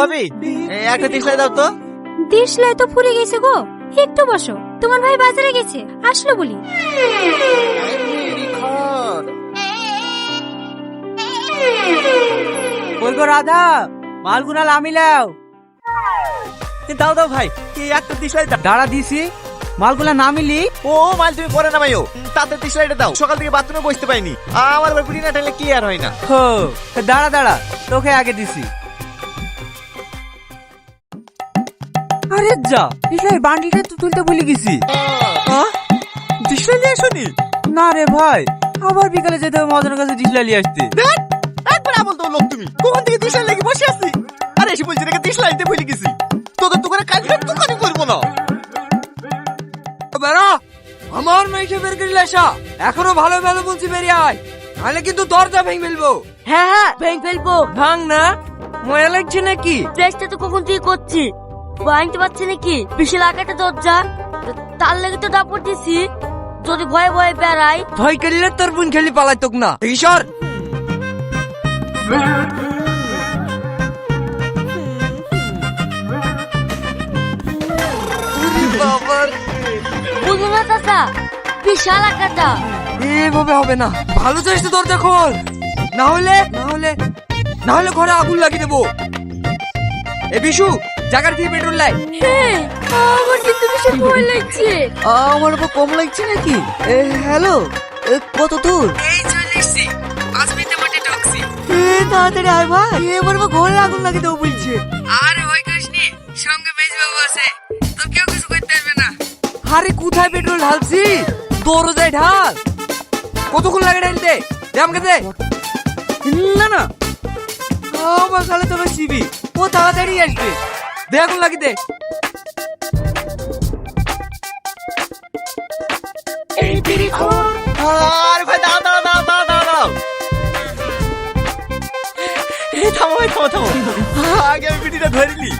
ভাবি একটা দিশলাই দাও তো। দেশলাই তো ফুরে গেছে গো। একটু বসো তোমার ভাই বাজারে গেছে আসলো বলি। গো রাধা মালগুনা লামিলাও এ, দাও দাও ভাই এই একটা দিশলাই দাও। দাঁড়া দিছি মালগুলা নামিলি ও মাল তুমি পরে নামাইও। তাতে দিশলাইটা দাও সকাল থেকে বাথরুমে বসতে পাইনি আমার আবার না টাইলে কি আর হয় না? হো দাঁড়া দাঁড়া তোকে আগে দিছি। আরে যা। ইসলাই বান্ডিলটা তো তুলতে ভুলে গেছি। নিয়ে আসনি? না রে ভাই আবার বিকালে যেতে হবে মদনের কাছে ডিসলাই নিয়ে আসতে। একবার আমল তো লোক তুমি। কখন থেকে লেগে বসে আছি? আরে এসে বলছি রেখে দিতে ভুলে গেছি। তোদের দোকানে কাজ করে দোকানই করব না। বেড়া আমার মেয়েকে বের করে আসা। এখনও ভালো ভালো বলছি বেরিয়ে আয়। নাহলে কিন্তু দরজা ভেঙে ফেলব। হ্যাঁ হ্যাঁ ভেঙে ফেলব। ভাঙ না ময়া লাগছে নাকি? চেষ্টা তো কখন থেকে করছি। ভাঙতে পারছি নাকি? বিশাল আকাটা দরজা। তার লেগে তো দাপড় দিছি যদি ভয়ে ভয়ে বেড়াই। ভয় করলে তোর বোন খেলি পালাই তোক না ঈশ্বর! বুঝো না চাচা বিশাল আকাটা এভাবে হবে না। ভালো চাইছে দরজা খোল। না হলে না হলে না হলে ঘরে আগুন লাগিয়ে দেবো। এ বিশু জায়গার দিয়ে পেট্রোল লাই হ্যাঁ, আমার কিন্তু ভীষণ ভয় লাগছে। আমার উপর কম লাগছে নাকি? হ্যালো কত দূর? এই চলে এসছি পাঁচ মিনিটে মাঠে ঢুকছি। তাড়াতাড়ি আয় ভাই এবার আবার ঘরে আগুন লাগিয়ে দেবো বলছে। আরে ওই কাশনি সঙ্গে মেজ বাবু আছে। তো কেউ কিছু করতে পারবে না। আরে কোথায় পেট্রোল ঢালছি? যাই ঢাল। কতক্ষণ লাগে ঢালতে? দে আমাকে দে। না না। আমার খালে তোর সিবি ও তাড়াতাড়ি আসবে দেখুন লাগি দে আর ভাই দাও দাও দাও দাও এই থামো থামো থামো। আগে আমি পিটিটা ধরিলি